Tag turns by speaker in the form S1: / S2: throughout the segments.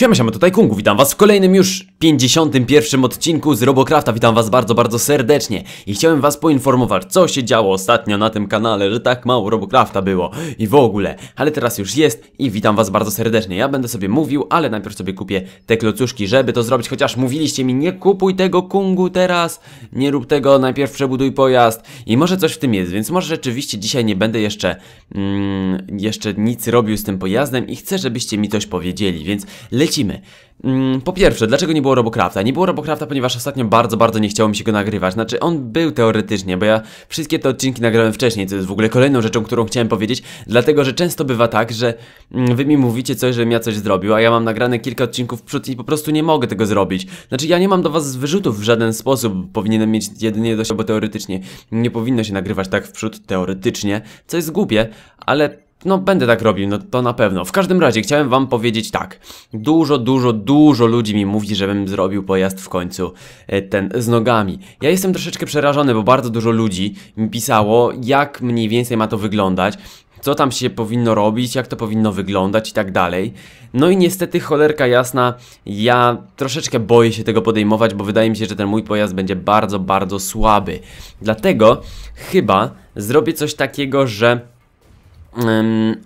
S1: Siema, siema, tutaj Kungu, witam was w kolejnym już 51 odcinku z Robocrafta, witam was bardzo, bardzo serdecznie i chciałem was poinformować, co się działo ostatnio na tym kanale, że tak mało Robocrafta było i w ogóle, ale teraz już jest i witam was bardzo serdecznie, ja będę sobie mówił, ale najpierw sobie kupię te klocuszki, żeby to zrobić, chociaż mówiliście mi, nie kupuj tego Kungu teraz, nie rób tego, najpierw przebuduj pojazd i może coś w tym jest, więc może rzeczywiście dzisiaj nie będę jeszcze, mm, jeszcze nic robił z tym pojazdem i chcę, żebyście mi coś powiedzieli, więc lecimy. Mm, po pierwsze, dlaczego nie było Robocrafta? Nie było Robocrafta, ponieważ ostatnio bardzo, bardzo nie chciało mi się go nagrywać. Znaczy, on był teoretycznie, bo ja wszystkie te odcinki nagrałem wcześniej, co jest w ogóle kolejną rzeczą, którą chciałem powiedzieć, dlatego, że często bywa tak, że mm, wy mi mówicie coś, żebym ja coś zrobił, a ja mam nagrane kilka odcinków w przód i po prostu nie mogę tego zrobić. Znaczy, ja nie mam do was wyrzutów w żaden sposób, powinienem mieć jedynie do siebie, bo teoretycznie nie powinno się nagrywać tak w przód, teoretycznie, co jest głupie, ale no, będę tak robił, no to na pewno. W każdym razie chciałem wam powiedzieć tak. Dużo, dużo, dużo ludzi mi mówi, żebym zrobił pojazd w końcu e, ten z nogami. Ja jestem troszeczkę przerażony, bo bardzo dużo ludzi mi pisało, jak mniej więcej ma to wyglądać. Co tam się powinno robić, jak to powinno wyglądać i tak dalej. No i niestety, cholerka jasna, ja troszeczkę boję się tego podejmować, bo wydaje mi się, że ten mój pojazd będzie bardzo, bardzo słaby. Dlatego chyba zrobię coś takiego, że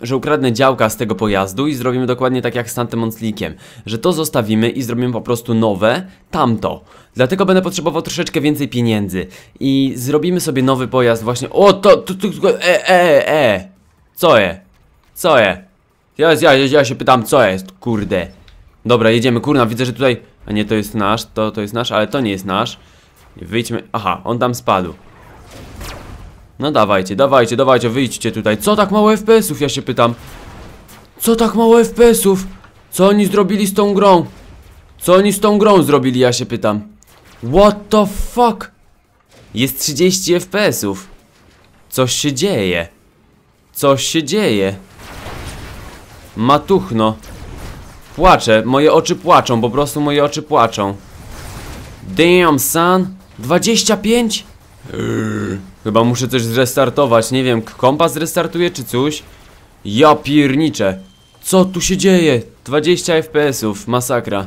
S1: że ukradnę działka z tego pojazdu i zrobimy dokładnie tak jak z Tantemonslikiem, że to zostawimy i zrobimy po prostu nowe, tamto. Dlatego będę potrzebował troszeczkę więcej pieniędzy i zrobimy sobie nowy pojazd właśnie, o to, to, to, to e, e, e, co je, co je, ja, ja, ja się pytam co jest, kurde. Dobra, jedziemy, kurna, widzę, że tutaj, a nie, to jest nasz, to, to jest nasz, ale to nie jest nasz. Wyjdźmy, aha, on tam spadł. No dawajcie, dawajcie, dawajcie, wyjdźcie tutaj. Co tak mało FPS-ów, ja się pytam. Co tak mało FPS-ów? Co oni zrobili z tą grą? Co oni z tą grą zrobili, ja się pytam. What the fuck? Jest 30 FPS-ów. Coś się dzieje. Coś się dzieje. Matuchno. Płaczę, moje oczy płaczą, po prostu moje oczy płaczą. Damn, son. 25? Chyba muszę coś zrestartować, nie wiem, kompas zrestartuje czy coś? Ja pierniczę. Co tu się dzieje? 20 FPS-ów, masakra.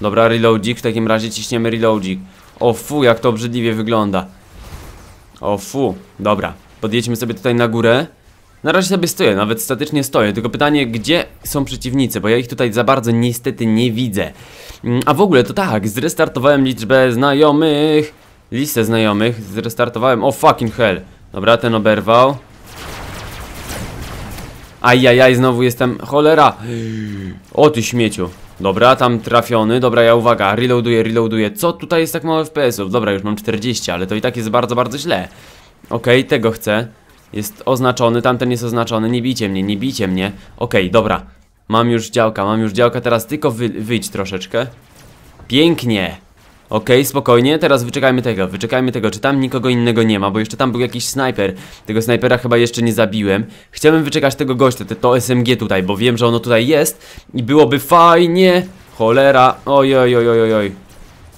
S1: Dobra, reloadzik, w takim razie ciśniemy reloadzik. O fu, jak to obrzydliwie wygląda. O fu, dobra. Podjedźmy sobie tutaj na górę. Na razie sobie stoję, nawet statycznie stoję, tylko pytanie, gdzie są przeciwnicy, bo ja ich tutaj za bardzo niestety nie widzę. Mm, a w ogóle to tak, zrestartowałem liczbę znajomych listę znajomych, zrestartowałem, o fucking hell. Dobra, ten oberwał. Ajajaj, znowu jestem, cholera. O ty śmieciu. Dobra, tam trafiony, dobra, ja uwaga, reloaduję, reloaduję. Co tutaj jest tak mało FPS-ów? Dobra, już mam 40, ale to i tak jest bardzo, bardzo źle. Okej, okay, tego chcę. Jest oznaczony, tamten jest oznaczony, nie bijcie mnie, nie bijcie mnie. Okej, okay, dobra. Mam już działka, mam już działka, teraz tylko wy wyjdź troszeczkę. Pięknie Okej, okay, spokojnie, teraz wyczekajmy tego, wyczekajmy tego, czy tam nikogo innego nie ma, bo jeszcze tam był jakiś snajper. Tego snajpera chyba jeszcze nie zabiłem. Chciałbym wyczekać tego gościa, to, to SMG tutaj, bo wiem, że ono tutaj jest I byłoby fajnie. Cholera, oj oj oj oj. Oj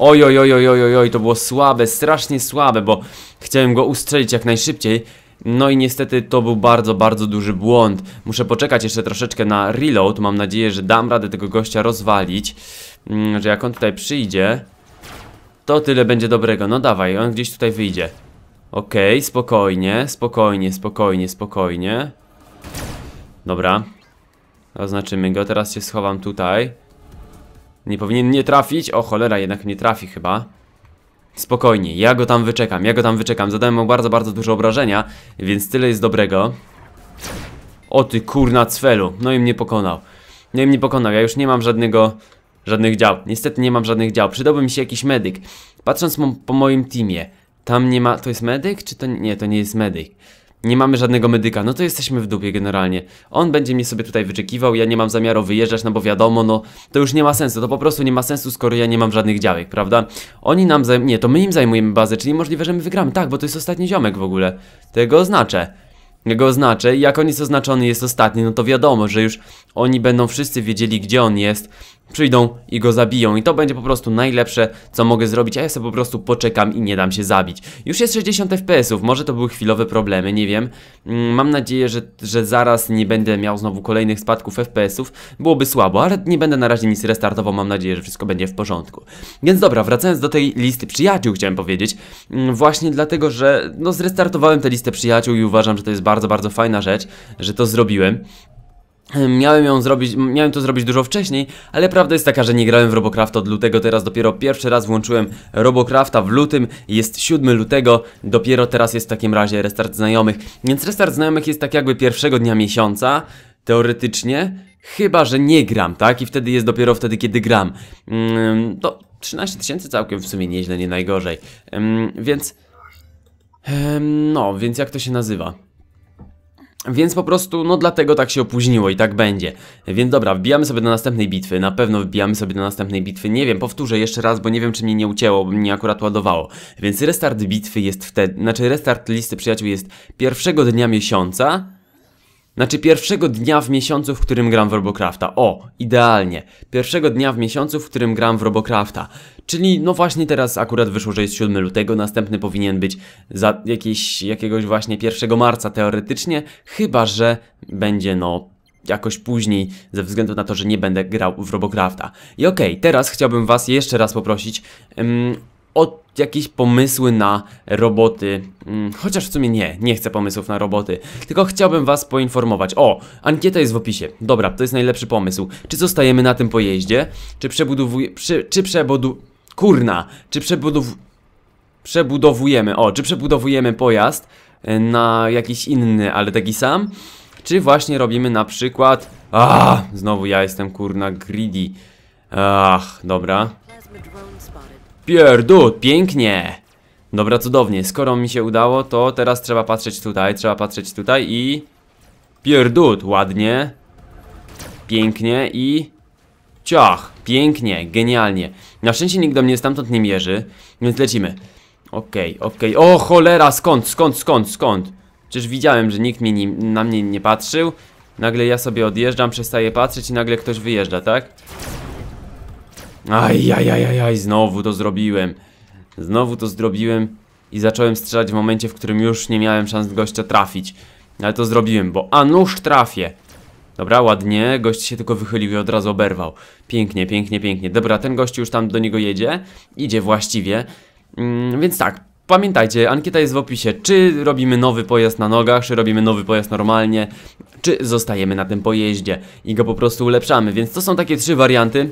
S1: Oj oj oj oj oj oj, to było słabe, strasznie słabe, bo chciałem go ustrzelić jak najszybciej. No i niestety to był bardzo, bardzo duży błąd. Muszę poczekać jeszcze troszeczkę na reload. Mam nadzieję, że dam radę tego gościa rozwalić. Mm, Że jak on tutaj przyjdzie to tyle będzie dobrego, no dawaj, on gdzieś tutaj wyjdzie. Okej, okay, spokojnie, spokojnie, spokojnie, spokojnie. Dobra. Oznaczymy go, teraz się schowam tutaj. Nie powinien nie trafić, o cholera, jednak nie trafi chyba. Spokojnie, ja go tam wyczekam, ja go tam wyczekam. Zadałem mu bardzo, bardzo dużo obrażenia Więc tyle jest dobrego. O ty kurna cwelu, no i mnie pokonał. No i mnie pokonał, ja już nie mam żadnego żadnych dział. Niestety nie mam żadnych dział. Przydałby mi się jakiś medyk. Patrząc po moim teamie, tam nie ma... To jest medyk? Czy to... Nie, to nie jest medyk. Nie mamy żadnego medyka, no to jesteśmy w dupie generalnie. On będzie mnie sobie tutaj wyczekiwał, ja nie mam zamiaru wyjeżdżać, no bo wiadomo, no to już nie ma sensu, to po prostu nie ma sensu, skoro ja nie mam żadnych działek, prawda? Oni nam zajm... nie, to my im zajmujemy bazę, czyli możliwe, że my wygramy, tak, bo to jest ostatni ziomek w ogóle. Tego oznaczę. Go oznaczę i jak on jest oznaczony jest ostatni, no to wiadomo, że już oni będą wszyscy wiedzieli gdzie on jest przyjdą i go zabiją i to będzie po prostu najlepsze, co mogę zrobić, a ja sobie po prostu poczekam i nie dam się zabić. Już jest 60 FPS-ów, może to były chwilowe problemy, nie wiem. Mm, Mam nadzieję, że, że zaraz nie będę miał znowu kolejnych spadków FPS-ów, byłoby słabo, ale nie będę na razie nic restartował, mam nadzieję, że wszystko będzie w porządku. Więc dobra, wracając do tej listy przyjaciół, chciałem powiedzieć, mm, właśnie dlatego, że no zrestartowałem tę listę przyjaciół i uważam, że to jest bardzo, bardzo fajna rzecz, że to zrobiłem. Miałem ją zrobić, miałem to zrobić dużo wcześniej, ale prawda jest taka, że nie grałem w Robocraft od lutego, teraz dopiero pierwszy raz włączyłem Robocrafta w lutym, jest 7 lutego, dopiero teraz jest w takim razie restart znajomych, więc restart znajomych jest tak jakby pierwszego dnia miesiąca, teoretycznie, chyba, że nie gram, tak? I wtedy jest dopiero wtedy, kiedy gram. Mm, to 13 tysięcy całkiem w sumie nieźle, nie najgorzej, Ym, więc... em, no, więc jak to się nazywa? Więc po prostu, no dlatego tak się opóźniło i tak będzie. Więc dobra, wbijamy sobie do następnej bitwy. Na pewno wbijamy sobie do następnej bitwy. Nie wiem, powtórzę jeszcze raz, bo nie wiem, czy mnie nie ucięło, bo mnie akurat ładowało. Więc restart bitwy jest wtedy, znaczy restart listy przyjaciół jest pierwszego dnia miesiąca. Znaczy pierwszego dnia w miesiącu, w którym gram w Robocrafta. O, idealnie. Pierwszego dnia w miesiącu, w którym gram w Robocrafta. Czyli no właśnie teraz akurat wyszło, że jest 7 lutego, następny powinien być za jakieś, jakiegoś właśnie 1 marca teoretycznie, chyba że będzie no jakoś później, ze względu na to, że nie będę grał w Robocrafta. I okej, teraz chciałbym was jeszcze raz poprosić jakieś pomysły na roboty. Mm, chociaż w sumie nie, nie chcę pomysłów na roboty. Tylko chciałbym was poinformować. O, ankieta jest w opisie. Dobra, to jest najlepszy pomysł. Czy zostajemy na tym pojeździe? Czy przebudowuje... Przy, czy przebudu... Kurna! Czy przebudow... Przebudowujemy... O, czy przebudowujemy pojazd e, na jakiś inny, ale taki sam? Czy właśnie robimy na przykład... Ah, znowu ja jestem kurna greedy. Ach, dobra. Pierdut, pięknie! Dobra, cudownie. Skoro mi się udało, to teraz trzeba patrzeć tutaj, trzeba patrzeć tutaj i... Pierdut, ładnie. Pięknie i... Ciach, pięknie, genialnie. Na szczęście nikt do mnie stamtąd nie mierzy, więc lecimy. Okej, okej. O cholera, skąd, skąd, skąd, skąd? Przecież widziałem, że nikt mnie nie, na mnie nie patrzył. Nagle ja sobie odjeżdżam, przestaję patrzeć i nagle ktoś wyjeżdża, tak? Aj, aj, aj, aj, aj, znowu to zrobiłem. Znowu to zrobiłem i zacząłem strzelać w momencie, w którym już nie miałem szans gościa trafić. Ale to zrobiłem, bo a nuż trafię. Dobra, ładnie, gość się tylko wychylił i od razu oberwał. Pięknie, pięknie, pięknie. Dobra, ten gość już tam do niego jedzie. Idzie właściwie. Mm, więc tak, pamiętajcie, ankieta jest w opisie. Czy robimy nowy pojazd na nogach, czy robimy nowy pojazd normalnie, czy zostajemy na tym pojeździe i go po prostu ulepszamy. Więc to są takie trzy warianty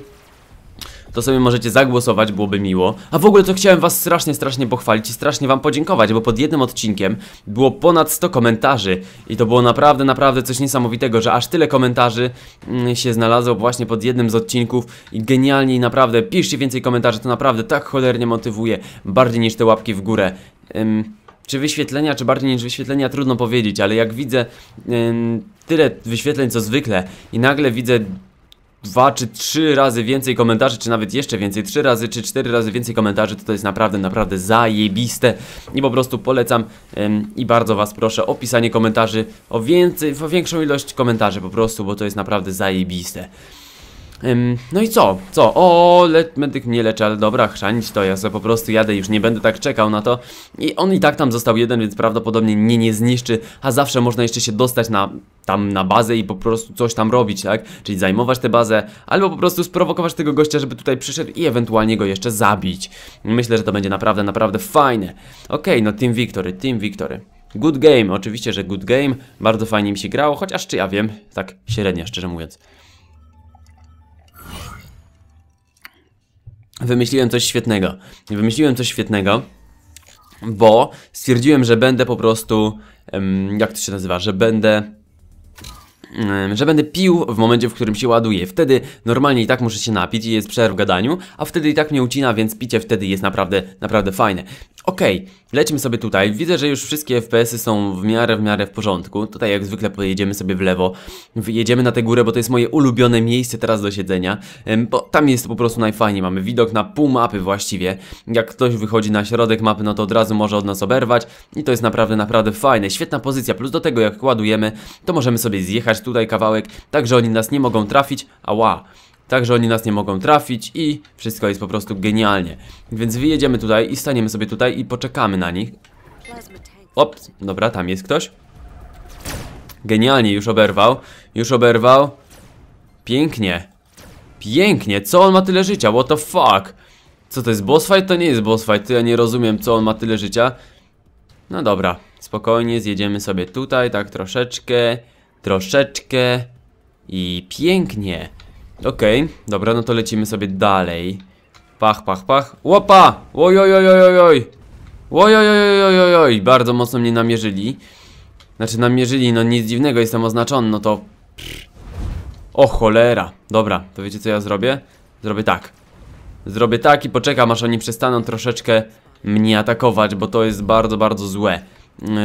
S1: to sobie możecie zagłosować, byłoby miło. A w ogóle to chciałem was strasznie, strasznie pochwalić i strasznie wam podziękować, bo pod jednym odcinkiem było ponad 100 komentarzy i to było naprawdę, naprawdę coś niesamowitego, że aż tyle komentarzy mm, się znalazło właśnie pod jednym z odcinków i genialnie i naprawdę, piszcie więcej komentarzy, to naprawdę tak cholernie motywuje, bardziej niż te łapki w górę. Ym, czy wyświetlenia, czy bardziej niż wyświetlenia, trudno powiedzieć, ale jak widzę ym, tyle wyświetleń co zwykle i nagle widzę dwa czy trzy razy więcej komentarzy, czy nawet jeszcze więcej, trzy razy czy cztery razy więcej komentarzy, to to jest naprawdę, naprawdę zajebiste i po prostu polecam em, i bardzo was proszę o pisanie komentarzy, o więcej, o większą ilość komentarzy po prostu, bo to jest naprawdę zajebiste. No i co? Co? O, le medyk mnie leczy, ale dobra, chrzanić to, ja sobie po prostu jadę, już nie będę tak czekał na to. I on i tak tam został jeden, więc prawdopodobnie mnie nie zniszczy, a zawsze można jeszcze się dostać na tam na bazę i po prostu coś tam robić, tak? Czyli zajmować tę bazę, albo po prostu sprowokować tego gościa, żeby tutaj przyszedł i ewentualnie go jeszcze zabić. Myślę, że to będzie naprawdę, naprawdę fajne. Okej, no Team Victory, Team Victory. Good game, oczywiście, że good game, bardzo fajnie mi się grało, chociaż czy ja wiem, tak średnio, szczerze mówiąc. Wymyśliłem coś świetnego. Wymyśliłem coś świetnego, bo stwierdziłem, że będę po prostu. jak to się nazywa? Że będę. Że będę pił w momencie, w którym się ładuje. Wtedy normalnie i tak muszę się napić i jest przerw w gadaniu, a wtedy i tak mnie ucina, więc picie wtedy jest naprawdę, naprawdę fajne. Okej, lecimy sobie tutaj. Widzę, że już wszystkie FPS-y są w miarę, w miarę w porządku. Tutaj jak zwykle pojedziemy sobie w lewo. Jedziemy na tę górę, bo to jest moje ulubione miejsce teraz do siedzenia. Bo tam jest po prostu najfajniej. Mamy widok na pół mapy właściwie. Jak ktoś wychodzi na środek mapy, no to od razu może od nas oberwać. I to jest naprawdę, naprawdę fajne. Świetna pozycja. Plus do tego, jak ładujemy, to możemy sobie zjechać tutaj kawałek, tak że oni nas nie mogą trafić. Ała. Tak że oni nas nie mogą trafić i wszystko jest po prostu genialnie. Więc wyjedziemy tutaj i staniemy sobie tutaj i poczekamy na nich.
S2: Plasma tanks.
S1: Op, dobra, tam jest ktoś. Genialnie, już oberwał. Już oberwał. Pięknie. Pięknie, co on ma tyle życia? What the fuck? Co to jest boss fight? To nie jest boss fight, to ja nie rozumiem, co on ma tyle życia. No dobra, spokojnie, zjedziemy sobie tutaj, tak troszeczkę, troszeczkę i pięknie. Okej, dobra, no to lecimy sobie dalej. Pach, pach, pach. Łopa! Oj, oj, oj, oj, oj, oj. Oj, oj, oj, oj, oj, oj, bardzo mocno mnie namierzyli. Znaczy namierzyli, no nic dziwnego, jestem oznaczony, no to... O cholera. Dobra, to wiecie co ja zrobię? Zrobię tak. Zrobię tak i poczekam aż oni przestaną troszeczkę mnie atakować, bo to jest bardzo, bardzo złe.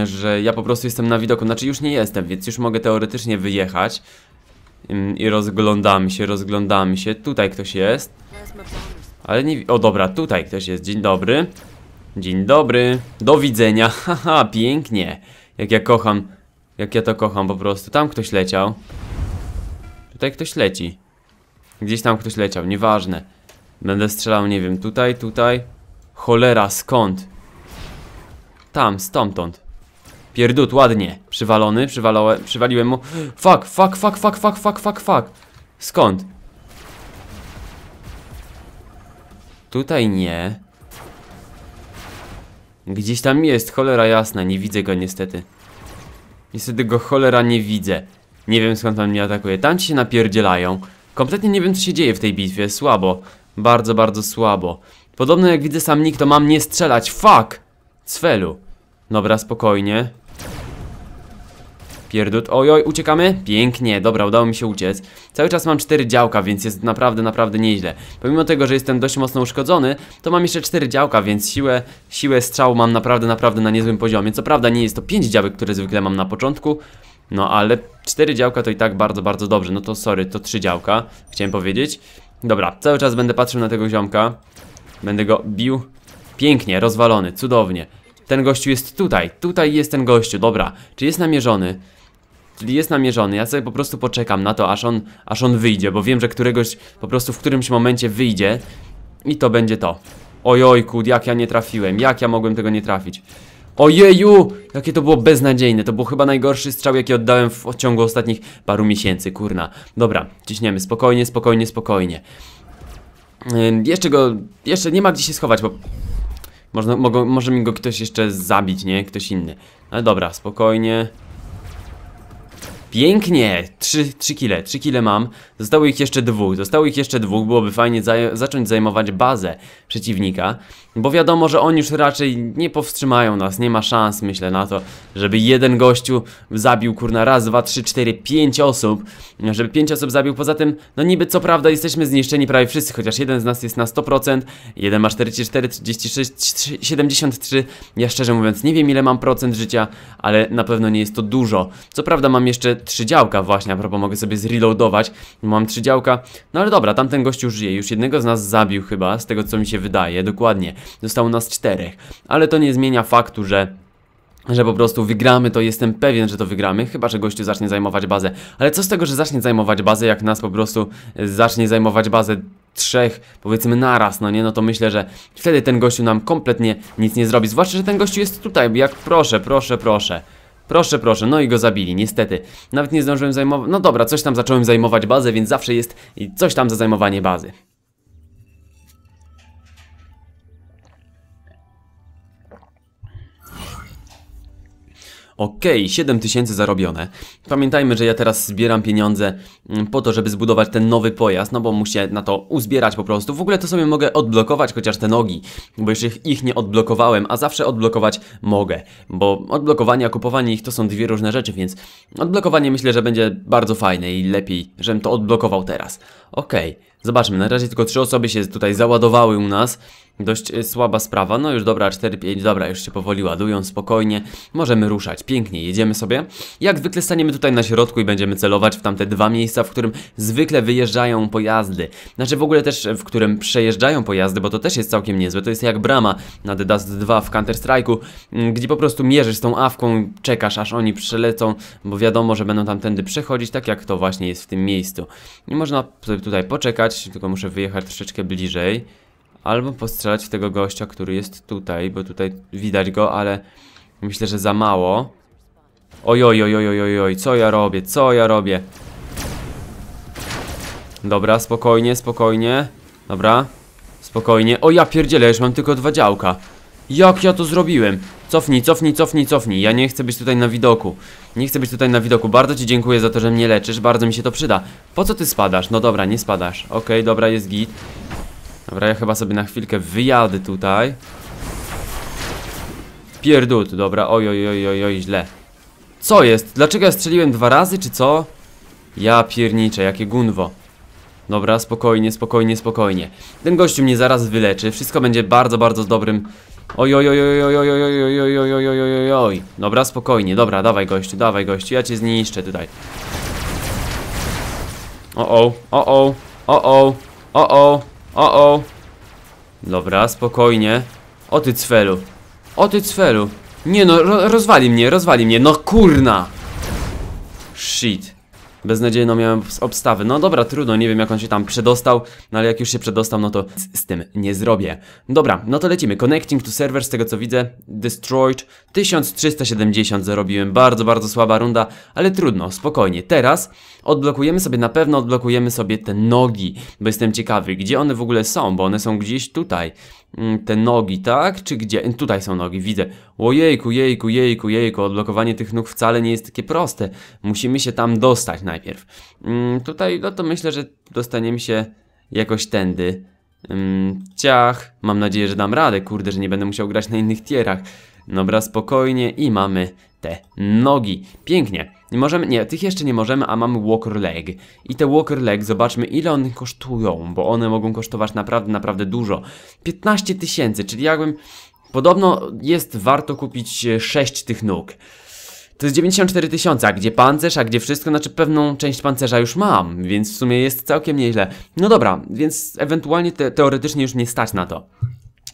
S1: Że ja po prostu jestem na widoku, znaczy już nie jestem, więc już mogę teoretycznie wyjechać. I rozglądamy się, rozglądamy się. Tutaj ktoś jest. Ale nie. O dobra, tutaj ktoś jest. Dzień dobry. Dzień dobry. Do widzenia. Haha, pięknie. Jak ja kocham. Jak ja to kocham po prostu. Tam ktoś leciał. Tutaj ktoś leci. Gdzieś tam ktoś leciał, nieważne. Będę strzelał, nie wiem, tutaj, tutaj. Cholera, skąd? Tam, stamtąd. Pierdut, ładnie. Przywalony, przywalałem, przywaliłem mu. Fuck, fuck, fuck, fuck, fuck, fuck, fuck, fuck. Skąd? Tutaj nie. Gdzieś tam jest, cholera jasna, nie widzę go niestety. Niestety go cholera nie widzę. Nie wiem skąd on mnie atakuje. Tam ci się napierdzielają. Kompletnie nie wiem co się dzieje w tej bitwie, słabo. Bardzo, bardzo słabo. Podobno jak widzę sam nick, to mam nie strzelać. Fuck! Cfelu. Dobra, spokojnie. Pierdut. Oj, oj, uciekamy? Pięknie, dobra, udało mi się uciec. Cały czas mam 4 działka, więc jest naprawdę, naprawdę nieźle. Pomimo tego, że jestem dość mocno uszkodzony, to mam jeszcze 4 działka, więc siłę, siłę strzału mam naprawdę, naprawdę na niezłym poziomie. Co prawda nie jest to 5 działek, które zwykle mam na początku, no ale 4 działka to i tak bardzo, bardzo dobrze. No to sorry, to 3 działka, chciałem powiedzieć. Dobra, cały czas będę patrzył na tego ziomka. Będę go bił. Pięknie, rozwalony, cudownie. Ten gościu jest tutaj, tutaj jest ten gościu, dobra. Czy jest namierzony? Czyli jest namierzony, ja sobie po prostu poczekam na to, aż on, aż on wyjdzie, bo wiem, że któregoś, po prostu w którymś momencie wyjdzie i to będzie to. Ojojku, jak ja nie trafiłem, jak ja mogłem tego nie trafić. Ojeju, jakie to było beznadziejne, to był chyba najgorszy strzał, jaki oddałem w ciągu ostatnich paru miesięcy, kurna. Dobra, ciśniemy, spokojnie, spokojnie, spokojnie. Ym, jeszcze go, jeszcze nie ma gdzie się schować, bo można, mogą, może mi go ktoś jeszcze zabić, nie? Ktoś inny. Ale dobra, spokojnie. Pięknie! 3, 3 kile, 3 kile mam. Zostało ich jeszcze dwóch, zostało ich jeszcze dwóch. Byłoby fajnie zaj zacząć zajmować bazę przeciwnika. Bo wiadomo, że oni już raczej nie powstrzymają nas. Nie ma szans, myślę, na to, żeby jeden gościu zabił, kurna, raz, dwa, trzy, cztery, pięć osób. Żeby pięć osób zabił. Poza tym, no niby co prawda jesteśmy zniszczeni prawie wszyscy, chociaż jeden z nas jest na 100%, jeden ma 44, 36, 3, 73. Ja szczerze mówiąc nie wiem ile mam procent życia, ale na pewno nie jest to dużo. Co prawda mam jeszcze trzy działka właśnie, a propos mogę sobie zreloadować. Mam trzy działka, no ale dobra, tamten gościu żyje, już jednego z nas zabił chyba, z tego co mi się wydaje, dokładnie. Zostało nas czterech, ale to nie zmienia faktu, że że po prostu wygramy, to jestem pewien, że to wygramy, chyba że gościu zacznie zajmować bazę. Ale co z tego, że zacznie zajmować bazę, jak nas po prostu e, zacznie zajmować bazę trzech, powiedzmy naraz, no nie, no to myślę, że wtedy ten gościu nam kompletnie nic nie zrobi. Zwłaszcza, że ten gościu jest tutaj, jak proszę, proszę, proszę. Proszę, proszę, no i go zabili, niestety. Nawet nie zdążyłem zajmować. No dobra, coś tam zacząłem zajmować bazę, więc zawsze jest coś tam za zajmowanie bazy. Okej, 7000 zarobione. Pamiętajmy, że ja teraz zbieram pieniądze mm, po to, żeby zbudować ten nowy pojazd, no bo muszę na to uzbierać po prostu. W ogóle to sobie mogę odblokować chociaż te nogi, bo jeszcze ich- nie odblokowałem, a zawsze odblokować mogę, bo odblokowanie, a kupowanie ich to są dwie różne rzeczy, więc odblokowanie myślę, że będzie bardzo fajne i lepiej, żebym to odblokował teraz. Okej, zobaczmy, na razie tylko trzy osoby się tutaj załadowały u nas. Dość y, słaba sprawa, no już dobra, 4-5, dobra, już się powoli ładują, spokojnie. Możemy ruszać, pięknie, jedziemy sobie. Jak zwykle staniemy tutaj na środku i będziemy celować w tamte dwa miejsca, w którym zwykle wyjeżdżają pojazdy. Znaczy w ogóle też, w którym przejeżdżają pojazdy, bo to też jest całkiem niezłe. To jest jak brama na The Dust 2 w Counter Strike'u, mm, gdzie po prostu mierzysz tą awką, czekasz aż oni przelecą, bo wiadomo, że będą tamtędy przechodzić, tak jak to właśnie jest w tym miejscu. I można tutaj poczekać. tylko muszę wyjechać troszeczkę bliżej. Albo postrzelać w tego gościa, który jest tutaj, bo tutaj widać go, ale myślę, że za mało. Oj, oj, oj, oj, co ja robię, co ja robię? Dobra, spokojnie, spokojnie. Dobra, spokojnie. O ja pierdzielę, już mam tylko dwa działka. Jak ja to zrobiłem? Cofnij, cofnij, cofnij, cofnij. Ja nie chcę być tutaj na widoku. Nie chcę być tutaj na widoku. Bardzo ci dziękuję za to, że mnie leczysz. Bardzo mi się to przyda. Po co ty spadasz? No dobra, nie spadasz. Okej, dobra, jest git. Dobra, ja chyba sobie na chwilkę wyjadę tutaj. Pierdut, dobra, oj, oj, oj, oj, oj, źle. Co jest? Dlaczego ja strzeliłem dwa razy, czy co? Ja pierniczę, jakie gunwo. Dobra, spokojnie, spokojnie, spokojnie. Ten gościu mnie zaraz wyleczy. Wszystko będzie bardzo, bardzo dobrym. Oj, oj, oj, oj, oj, oj, oj, oj, oj, oj, oj, oj, oj, oj. Dobra, spokojnie, dobra, dawaj gościu, dawaj gościu, ja cię zniszczę tutaj. O, o, o, o, o, o, o, o, o, o. Dobra, spokojnie. O ty cwelu. O ty cwelu. Nie no, ro rozwali mnie, rozwali mnie, no kurna. Shit. Beznadziejną miałem obstawy. No dobra, trudno, nie wiem jak on się tam przedostał, no ale jak już się przedostał, no to z, z, tym nie zrobię. Dobra, no to lecimy. Connecting to server, z tego co widzę, destroyed. 1370 zarobiłem, bardzo, bardzo słaba runda, ale trudno, spokojnie. Teraz odblokujemy sobie, na pewno odblokujemy sobie te nogi, bo jestem ciekawy, gdzie one w ogóle są, bo one są gdzieś tutaj. Mm, te nogi, tak? Czy gdzie? Tutaj są nogi, widzę. Ojejku, jejku, jejku, jejku, odblokowanie tych nóg wcale nie jest takie proste. Musimy się tam dostać najpierw. Mm, tutaj, no to myślę, że dostaniemy się jakoś tędy. Mm, ciach, mam nadzieję, że dam radę, kurde, że nie będę musiał grać na innych tierach. Dobra, spokojnie i mamy te nogi. Pięknie. Nie możemy, nie, tych jeszcze nie możemy, a mamy walker leg. I te walker leg, zobaczmy ile one kosztują, bo one mogą kosztować naprawdę, naprawdę dużo. 15 tysięcy, czyli jakbym, podobno jest warto kupić 6 tych nóg. To jest 94 tysiące, a gdzie pancerz, a gdzie wszystko, znaczy pewną część pancerza już mam, więc w sumie jest całkiem nieźle. No dobra, więc ewentualnie te, teoretycznie już nie stać na to.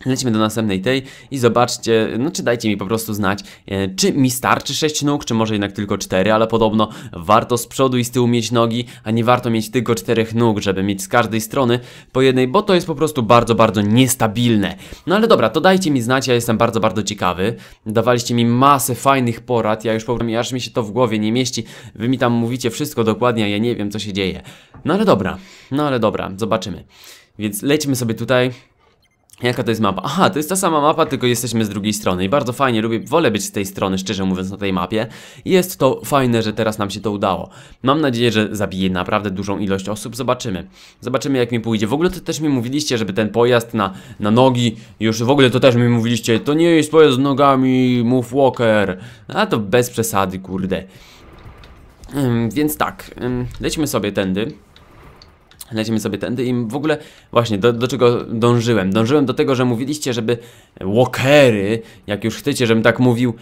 S1: Lecimy do następnej tej i zobaczcie, no czy dajcie mi po prostu znać, e, czy mi starczy 6 nóg, czy może jednak tylko 4, ale podobno warto z przodu i z tyłu mieć nogi, a nie warto mieć tylko 4 nóg, żeby mieć z każdej strony po jednej, bo to jest po prostu bardzo, bardzo niestabilne. No ale dobra, to dajcie mi znać, ja jestem bardzo, bardzo ciekawy. Dawaliście mi masę fajnych porad, ja już powiem, aż mi się to w głowie nie mieści, wy mi tam mówicie wszystko dokładnie, a ja nie wiem co się dzieje. No ale dobra, no ale dobra, zobaczymy. Więc lećmy sobie tutaj. Jaka to jest mapa? Aha, to jest ta sama mapa, tylko jesteśmy z drugiej strony i bardzo fajnie, lubię, wolę być z tej strony, szczerze mówiąc, na tej mapie. Jest to fajne, że teraz nam się to udało. Mam nadzieję, że zabije naprawdę dużą ilość osób, zobaczymy. Zobaczymy jak mi pójdzie. W ogóle to też mi mówiliście, żeby ten pojazd na, na nogi, już w ogóle to też mi mówiliście, to nie jest pojazd z nogami, move walker. A to bez przesady, kurde. Ym, więc tak, ym, lećmy sobie tędy. Lecimy sobie tędy i w ogóle właśnie do, do czego dążyłem? Dążyłem do tego, że mówiliście, żeby walkery, jak już chcecie, żebym tak mówił,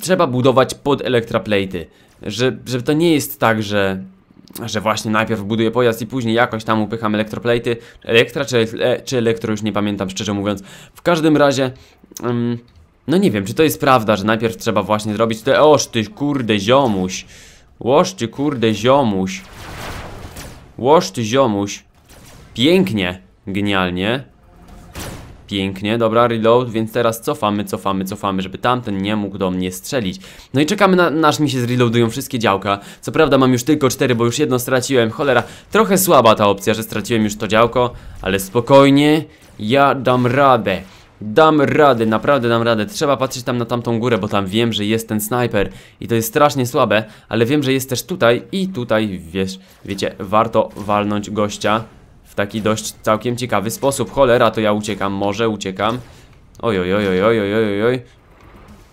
S1: trzeba budować pod elektraplejty. Że, że to nie jest tak, że że właśnie najpierw buduję pojazd i później jakoś tam upycham elektroplejty, elektra czy, czy elektro, już nie pamiętam szczerze mówiąc. W każdym razie, um, no nie wiem, czy to jest prawda, że najpierw trzeba właśnie zrobić te, oż ty kurde ziomuś, łoż ty kurde ziomuś. Łoż ziomuś. Pięknie. Genialnie. Pięknie, dobra, reload, więc teraz cofamy, cofamy, cofamy, żeby tamten nie mógł do mnie strzelić. No i czekamy na, na aż mi się zreloadują wszystkie działka. Co prawda mam już tylko cztery, bo już jedno straciłem. Cholera, trochę słaba ta opcja, że straciłem już to działko, ale spokojnie, ja dam radę. Dam radę, naprawdę dam radę. Trzeba patrzeć tam na tamtą górę, bo tam wiem, że jest ten snajper i to jest strasznie słabe, ale wiem, że jest też tutaj i tutaj, wiesz, wiecie, warto walnąć gościa w taki dość całkiem ciekawy sposób. Cholera, to ja uciekam, może uciekam. Oj, oj, oj, oj, oj, oj, oj, oj.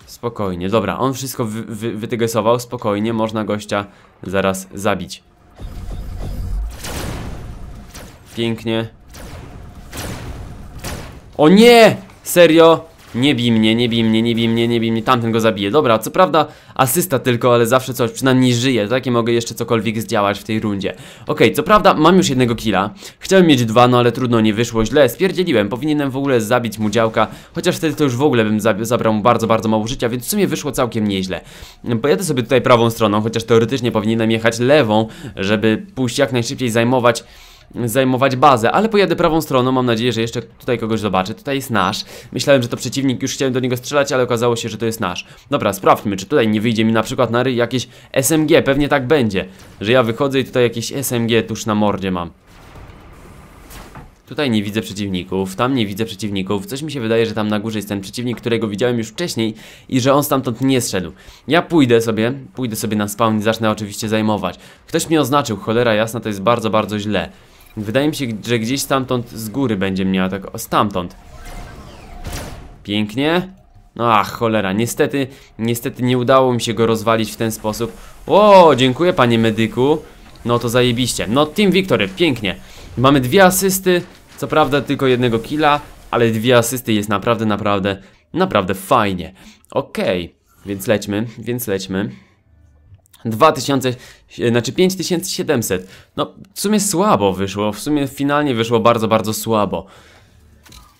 S1: Spokojnie, dobra, on wszystko wy, wy, wytygesował, spokojnie, można gościa zaraz zabić. Pięknie. O nie! Serio? Nie bij mnie, nie bij mnie, nie bij mnie, nie bij mnie, tamten go zabije. Dobra, co prawda asysta tylko, ale zawsze coś, przynajmniej żyje, takie mogę jeszcze cokolwiek zdziałać w tej rundzie. Okay, co prawda mam już jednego killa, chciałem mieć dwa, no ale trudno, nie wyszło źle, spierdzieliłem, powinienem w ogóle zabić mu działka, chociaż wtedy to już w ogóle bym zabrał mu bardzo, bardzo mało życia, więc w sumie wyszło całkiem nieźle. Pojadę sobie tutaj prawą stroną, chociaż teoretycznie powinienem jechać lewą, żeby pójść jak najszybciej zajmować zajmować bazę, ale pojadę prawą stroną, mam nadzieję, że jeszcze tutaj kogoś zobaczę. Tutaj jest nasz. Myślałem, że to przeciwnik, już chciałem do niego strzelać, ale okazało się, że to jest nasz. Dobra, sprawdźmy, czy tutaj nie wyjdzie mi na przykład na ryj jakieś SMG, pewnie tak będzie, że ja wychodzę i tutaj jakieś SMG tuż na mordzie mam. Tutaj nie widzę przeciwników, tam nie widzę przeciwników. Coś mi się wydaje, że tam na górze jest ten przeciwnik, którego widziałem już wcześniej i że on stamtąd nie zszedł. Ja pójdę sobie, pójdę sobie na spawn i zacznę oczywiście zajmować. Ktoś mnie oznaczył, cholera jasna, to jest bardzo, bardzo źle. Wydaje mi się, że gdzieś stamtąd z góry będzie mnie atak... O, stamtąd. Pięknie. Ach, cholera, niestety, niestety nie udało mi się go rozwalić w ten sposób. O, dziękuję panie medyku. No to zajebiście. No, Team Victory, pięknie. Mamy dwie asysty, co prawda tylko jednego killa, ale dwie asysty jest naprawdę, naprawdę, naprawdę fajnie. Okej, okay, więc lećmy, więc lećmy. 2000, znaczy 5700. No, w sumie słabo wyszło, w sumie finalnie wyszło bardzo, bardzo słabo.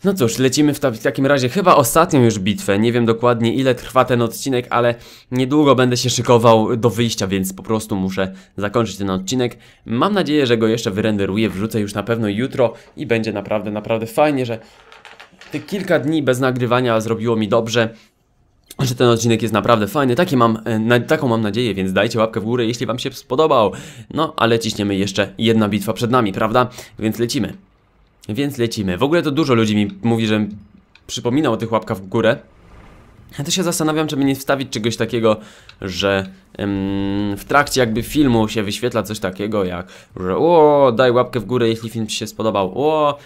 S1: No cóż, lecimy w, ta w, takim razie chyba ostatnią już bitwę. Nie wiem dokładnie ile trwa ten odcinek, ale niedługo będę się szykował do wyjścia, więc po prostu muszę zakończyć ten odcinek. Mam nadzieję, że go jeszcze wyrenderuję, wrzucę już na pewno jutro i będzie naprawdę, naprawdę fajnie, że te kilka dni bez nagrywania zrobiło mi dobrze że ten odcinek jest naprawdę fajny, Takie mam, e, na, taką mam nadzieję, więc dajcie łapkę w górę, jeśli wam się spodobał. No, ale ciśniemy jeszcze jedna bitwa przed nami, prawda? Więc lecimy. Więc lecimy. W ogóle to dużo ludzi mi mówi, że przypominał o tych łapkach w górę. Ja też się zastanawiam, czy by nie wstawić czegoś takiego, że ym, w trakcie jakby filmu się wyświetla coś takiego jak, że o, daj łapkę w górę, jeśli film Ci się spodobał, o,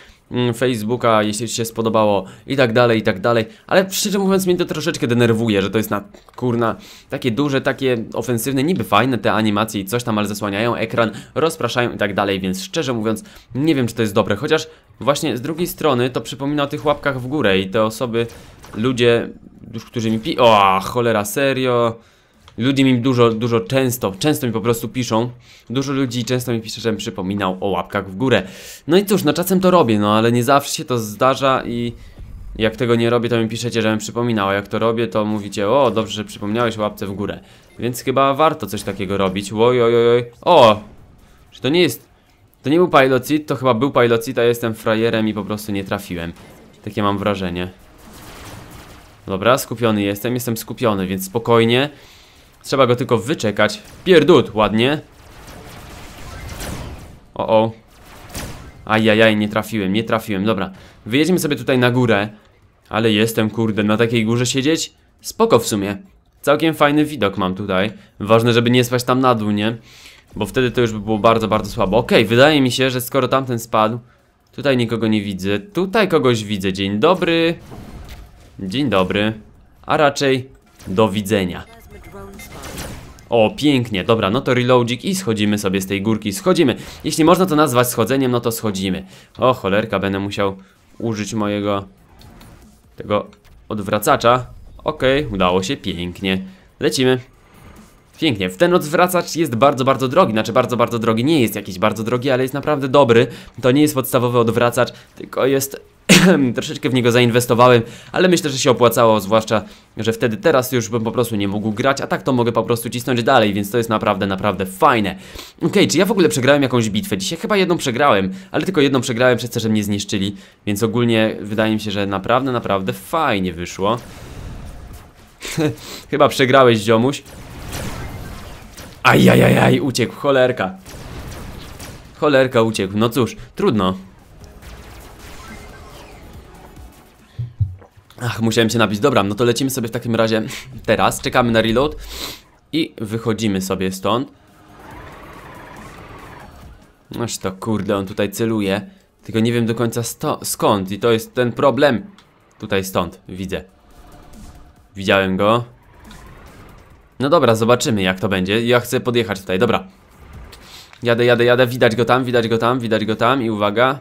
S1: Facebooka, jeśli Ci się spodobało i tak dalej, i tak dalej. Ale szczerze mówiąc mnie to troszeczkę denerwuje, że to jest na kurna takie duże, takie ofensywne, niby fajne te animacje i coś tam, ale zasłaniają ekran, rozpraszają i tak dalej, więc szczerze mówiąc nie wiem czy to jest dobre, chociaż właśnie z drugiej strony to przypomina o tych łapkach w górę i te osoby, ludzie, którzy mi pi... O, cholera, serio... Ludzie mi dużo, dużo często, często mi po prostu piszą Dużo ludzi często mi pisze, żebym przypominał o łapkach w górę No i cóż, no czasem to robię, no ale nie zawsze się to zdarza i jak tego nie robię, to mi piszecie, żebym przypominał, a jak to robię, to mówicie, o, dobrze, że przypomniałeś o łapce w górę. Więc chyba warto coś takiego robić. Oj, oj, oj, o! Czy to nie jest... To nie był pilocit, to chyba był pilocit, a jestem frajerem i po prostu nie trafiłem. Takie mam wrażenie. Dobra, skupiony jestem, jestem skupiony, więc spokojnie. Trzeba go tylko wyczekać. Pierdut, ładnie. O, o. Ajajaj, nie trafiłem, nie trafiłem. Dobra, wyjedziemy sobie tutaj na górę. Ale jestem, kurde, na takiej górze siedzieć? Spoko w sumie. Całkiem fajny widok mam tutaj. Ważne, żeby nie spać tam na dół, nie? Bo wtedy to już by było bardzo, bardzo słabo. Okej, okay, wydaje mi się, że skoro tamten spadł, tutaj nikogo nie widzę. Tutaj kogoś widzę. Dzień dobry. Dzień dobry. A raczej do widzenia. O, pięknie, dobra, no to reloadzik i schodzimy sobie z tej górki, schodzimy. Jeśli można to nazwać schodzeniem, no to schodzimy. O, cholerka, będę musiał użyć mojego tego odwracacza. Okej, okay, udało się, pięknie. Lecimy. Pięknie, ten odwracacz jest bardzo, bardzo drogi, znaczy bardzo, bardzo drogi, nie jest jakiś bardzo drogi, ale jest naprawdę dobry. To nie jest podstawowy odwracacz, tylko jest troszeczkę w niego zainwestowałem, ale myślę, że się opłacało, zwłaszcza, że wtedy teraz już bym po prostu nie mógł grać, a tak to mogę po prostu cisnąć dalej, więc to jest naprawdę, naprawdę fajne. Okej, okay, czy ja w ogóle przegrałem jakąś bitwę? Dzisiaj chyba jedną przegrałem, ale tylko jedną przegrałem przez to, że mnie zniszczyli, więc ogólnie wydaje mi się, że naprawdę, naprawdę fajnie wyszło. chyba przegrałeś, ziomuś. Ajajajaj, uciekł, cholerka. Cholerka uciekł, no cóż, trudno. Ach, musiałem się napić. Dobra, no to lecimy sobie w takim razie teraz. Czekamy na reload i wychodzimy sobie stąd. Aż to kurde, on tutaj celuje. Tylko nie wiem do końca skąd i to jest ten problem. Tutaj stąd, widzę. Widziałem go. No dobra, zobaczymy jak to będzie. Ja chcę podjechać tutaj, dobra. Jadę, jadę, jadę, widać go tam, widać go tam, widać go tam i uwaga.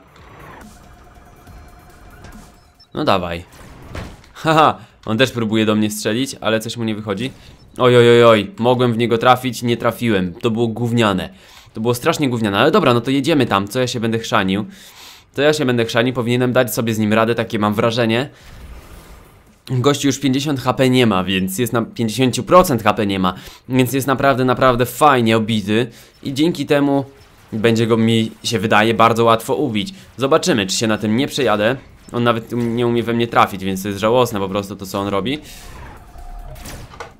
S1: No dawaj. Haha, on też próbuje do mnie strzelić, ale coś mu nie wychodzi. Oj, oj, oj, oj, mogłem w niego trafić, nie trafiłem. To było gówniane. To było strasznie gówniane, ale dobra, no to jedziemy tam, co ja się będę chrzanił. To ja się będę chrzanił, powinienem dać sobie z nim radę, takie mam wrażenie. Gościu już 50 HP nie ma, więc jest na 50% HP nie ma, więc jest naprawdę, naprawdę fajnie obity i dzięki temu będzie go, mi się wydaje, bardzo łatwo ubić. Zobaczymy, czy się na tym nie przejadę. On nawet nie umie we mnie trafić, więc to jest żałosne po prostu to, co on robi.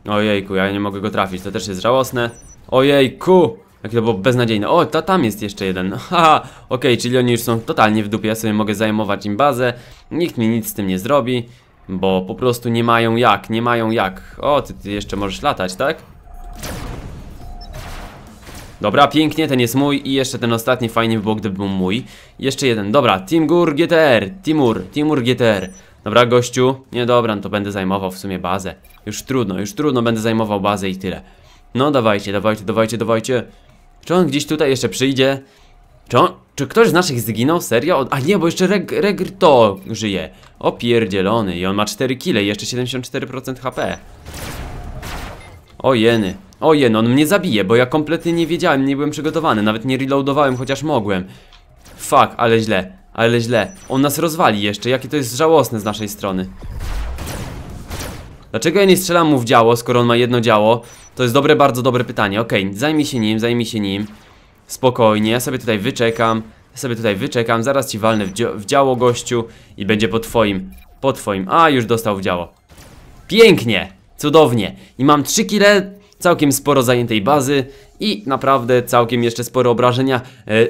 S1: Ojejku, ja nie mogę go trafić, to też jest żałosne. Ojejku! Jakie to było beznadziejne. O, ta, tam jest jeszcze jeden. Haha, okej, czyli oni już są totalnie w dupie. Ja sobie mogę zajmować im bazę. Nikt mi nic z tym nie zrobi, bo po prostu nie mają jak, nie mają jak. O, ty, ty jeszcze możesz latać, tak? Dobra, pięknie, ten jest mój i jeszcze ten ostatni fajnie by było, gdyby był mój. Jeszcze jeden, dobra, Timgur GTR, Timur, Timur GTR. Dobra, gościu, nie dobra, no to będę zajmował w sumie bazę. Już trudno, już trudno, będę zajmował bazę i tyle. No dawajcie, dawajcie, dawajcie, dawajcie. Czy on gdzieś tutaj jeszcze przyjdzie? Czy, on, czy ktoś z naszych zginął? Serio? A nie, bo jeszcze Reg, Regr to żyje. O pierdzielony i on ma 4 kile i jeszcze 74% HP. O jeny. O jeny, on mnie zabije, bo ja kompletnie nie wiedziałem, nie byłem przygotowany, nawet nie reloadowałem, chociaż mogłem. Fuck, ale źle, ale źle. On nas rozwali jeszcze, jakie to jest żałosne z naszej strony. Dlaczego ja nie strzelam mu w działo, skoro on ma jedno działo? To jest dobre, bardzo dobre pytanie. Okej, zajmij się nim, zajmij się nim. Spokojnie, ja sobie tutaj wyczekam. Ja sobie tutaj wyczekam, zaraz ci walnę w, w działo, gościu. I będzie po twoim, po twoim. A, już dostał w działo. Pięknie, cudownie. I mam 3 kile, całkiem sporo zajętej bazy i naprawdę całkiem jeszcze sporo obrażenia e,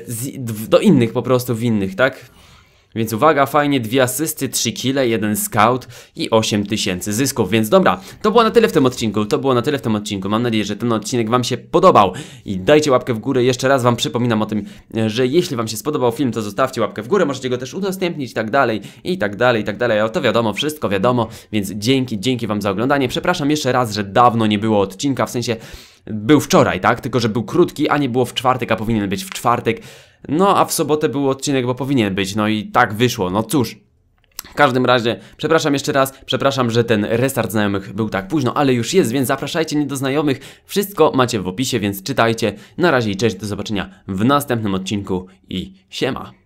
S1: do innych po prostu winnych, tak? Więc uwaga, fajnie, dwie asysty, 3 kile, jeden scout i 8 tysięcy zysków, więc dobra, to było na tyle w tym odcinku, to było na tyle w tym odcinku, mam nadzieję, że ten odcinek wam się podobał. I dajcie łapkę w górę, jeszcze raz wam przypominam o tym, że jeśli wam się spodobał film, to zostawcie łapkę w górę, możecie go też udostępnić i tak dalej, i tak dalej, i tak dalej, ale to wiadomo, wszystko wiadomo, więc dzięki, dzięki wam za oglądanie, przepraszam jeszcze raz, że dawno nie było odcinka, w sensie był wczoraj, tak? Tylko, że był krótki, a nie było w czwartek, a powinien być w czwartek. No, a w sobotę był odcinek, bo powinien być. No i tak wyszło. No cóż. W każdym razie, przepraszam jeszcze raz, przepraszam, że ten restart znajomych był tak późno, ale już jest, więc zapraszajcie mnie do znajomych. Wszystko macie w opisie, więc czytajcie. Na razie i cześć, do zobaczenia w następnym odcinku i siema.